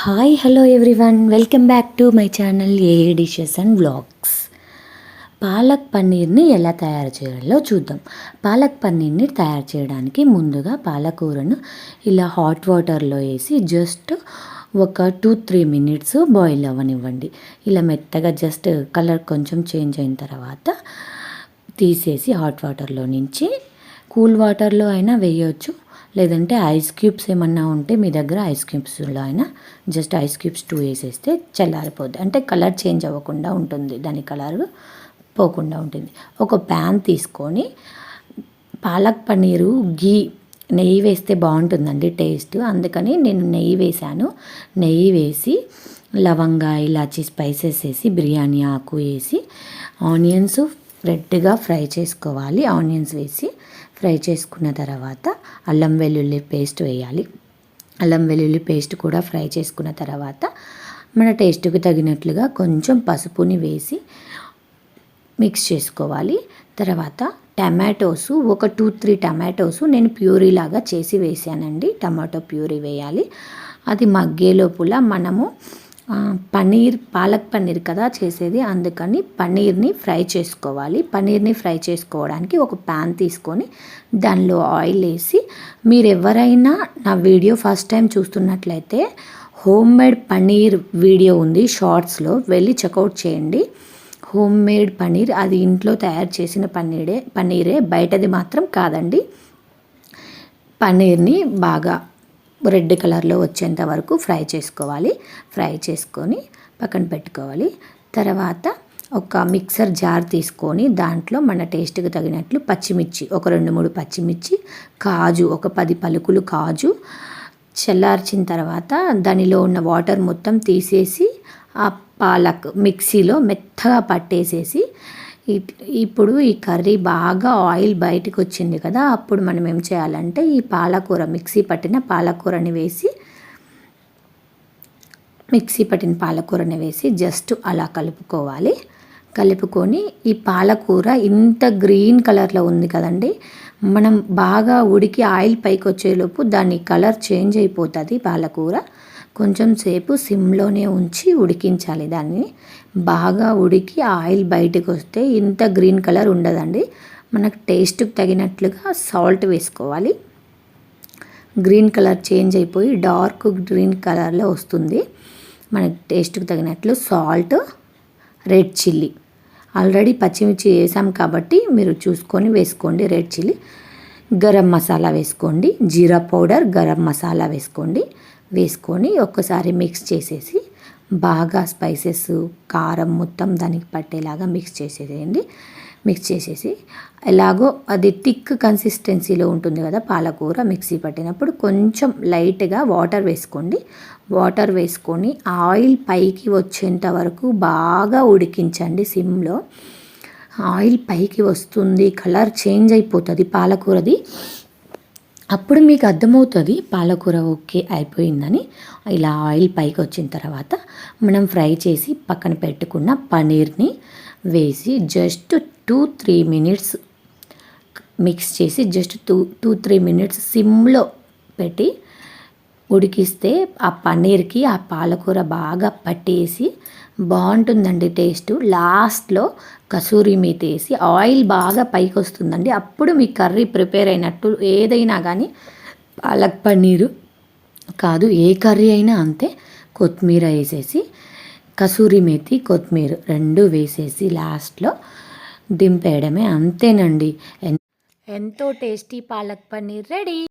Hi hello everyone welcome back to my channel A dishes and vlogs palak పన్నీర్ని ఎలా తయారు చేయాలో చూద్దాం. పాలక్ పన్నీర్ని తయారు చేయడానికి ముందుగా పాలకూరను ఇలా హాట్ వాటర్లో వేసి జస్ట్ ఒక టూ త్రీ మినిట్స్ బాయిల్ అవ్వనివ్వండి. ఇలా మెత్తగా జస్ట్ కలర్ కొంచెం చేంజ్ అయిన తర్వాత తీసేసి హాట్ వాటర్లో నుంచి కూల్ వాటర్లో అయినా వేయవచ్చు లేదంటే ఐస్ క్యూబ్స్ ఏమన్నా ఉంటే మీ దగ్గర ఐస్ క్యూబ్స్లో అయినా జస్ట్ ఐస్ క్యూబ్స్ టూ వేసేస్తే చల్లారిపోద్ది. అంటే కలర్ చేంజ్ అవ్వకుండా ఉంటుంది. దాని కలర్ పోకుండా ఉంటుంది. ఒక ప్యాన్ తీసుకొని పాలక్ పన్నీరు గీ నెయ్యి వేస్తే బాగుంటుందండి టేస్ట్. అందుకని నేను నెయ్యి వేసాను నెయ్యి వేసి లవంగా ఇలాచీ స్పైసెస్ వేసి బిర్యానీ ఆకు వేసి ఆనియన్స్ రెడ్గా ఫ్రై చేసుకోవాలి. ఆనియన్స్ వేసి ఫ్రై చేసుకున్న తర్వాత అల్లం వెల్లుల్లి పేస్ట్ వేయాలి. అల్లం వెల్లుల్లి పేస్ట్ కూడా ఫ్రై చేసుకున్న తర్వాత మన టేస్ట్కి తగినట్లుగా కొంచెం పసుపుని వేసి మిక్స్ చేసుకోవాలి. తర్వాత టమాటోస్ ఒక టూ త్రీ టమాటోస్ నేను ప్యూరీ లాగా చేసి వేసానండి. టమాటో ప్యూరీ వేయాలి. అది మగ్గే లోపల మనము పన్నీర్ పాలక్ పన్నీర్ కదా చేసేది. అందుకని పన్నీర్ని ఫ్రై చేసుకోవాలి. పన్నీర్ని ఫ్రై చేసుకోవడానికి ఒక ప్యాన్ తీసుకొని దానిలో ఆయిల్ వేసి మీరు ఎవరైనా నా వీడియో ఫస్ట్ టైం చూస్తున్నట్లయితే హోమ్ మేడ్ పన్నీర్ వీడియో ఉంది షార్ట్స్లో. వెళ్ళి చెక్అవుట్ చేయండి. హోమ్ మేడ్ పన్నీర్ అది ఇంట్లో తయారు చేసిన పన్నీరే పన్నీరే. బయటది మాత్రం కాదండి. పన్నీర్ని బాగా రెడ్ కలర్లో వచ్చేంత వరకు ఫ్రై చేసుకోవాలి. ఫ్రై చేసుకొని పక్కన పెట్టుకోవాలి. తర్వాత ఒక మిక్సర్ జార్ తీసుకొని దాంట్లో మన టేస్ట్కి తగినట్లు పచ్చిమిర్చి ఒక రెండు మూడు పచ్చిమిర్చి కాజు ఒక పది పలుకులు కాజు చల్లార్చిన తర్వాత దానిలో ఉన్న వాటర్ మొత్తం తీసేసి ఆ పాలక్ మిక్సీలో మెత్తగా పట్టేసేసి ఇప్పుడు ఈ కర్రీ బాగా ఆయిల్ బయటకు వచ్చింది కదా అప్పుడు మనం ఏం చేయాలంటే ఈ పాలకూర మిక్సీ పట్టిన పాలకూరని వేసి మిక్సీ పట్టిన పాలకూరని వేసి జస్ట్ అలా కలుపుకోవాలి. కలుపుకొని ఈ పాలకూర ఇంత గ్రీన్ కలర్లో ఉంది కదండి మనం బాగా ఉడికి ఆయిల్ పైకి వచ్చేలోపు దాని కలర్ చేంజ్ అయిపోతుంది పాలకూర. కొంచెం సేపు సిమ్లోనే ఉంచి ఉడికించాలి దాన్ని. బాగా ఉడికి ఆయిల్ బయటకు వస్తే ఇంత గ్రీన్ కలర్ ఉండదండి. మనకు టేస్ట్కి తగినట్లుగా సాల్ట్ వేసుకోవాలి. గ్రీన్ కలర్ చేంజ్ అయిపోయి డార్క్ గ్రీన్ కలర్లో వస్తుంది. మనకి టేస్ట్కి తగినట్లు సాల్ట్ రెడ్ చిల్లీ. ఆల్రెడీ పచ్చిమిర్చి వేసాం కాబట్టి మీరు చూసుకొని వేసుకోండి రెడ్ చిల్లీ. గరం మసాలా వేసుకోండి. జీరా పౌడర్ గరం మసాలా వేసుకోండి. వేసుకొని ఒక్కసారి మిక్స్ చేసేసి బాగా స్పైసెస్ కారం మొత్తం దానికి పట్టేలాగా మిక్స్ చేసేసేయండి. మిక్స్ చేసేసి ఎలాగో అది థిక్ కన్సిస్టెన్సీలో ఉంటుంది కదా పాలకూర మిక్సీ పట్టినప్పుడు కొంచెం లైట్గా వాటర్ వేసుకోండి. వాటర్ వేసుకొని ఆయిల్ పైకి వచ్చేంత వరకు బాగా ఉడికించండి సిమ్లో. ఆయిల్ పైకి వస్తుంది కలర్ చేంజ్ అయిపోతుంది పాలకూరది. అప్పుడు మీకు అర్థమవుతుంది పాలకూర ఓకే అయిపోయిందని. ఇలా ఆయిల్ పైకి వచ్చిన తర్వాత మనం ఫ్రై చేసి పక్కన పెట్టుకున్న పనీర్ని వేసి just two three minutes mix చేసి just two two three minutes సిమ్లో పెట్టి ఉడికిస్తే ఆ పన్నీర్కి ఆ పాలకూర బాగా పట్టేసి బాగుంటుందండి టేస్ట్. లాస్ట్లో కసూరి మీతి వేసి ఆయిల్ బాగా పైకి వస్తుందండి అప్పుడు మీ కర్రీ ప్రిపేర్ అయినట్టు ఏదైనా కానీ పాలక్ పన్నీరు కాదు ఏ కర్రీ అయినా అంతే. కొత్తిమీర వేసేసి కసూరి మేతి కొత్తిమీర రెండు వేసేసి లాస్ట్లో దింపేయడమే అంతేనండి. ఎంతో టేస్టీ పాలక్ పన్నీర్ రెడీ.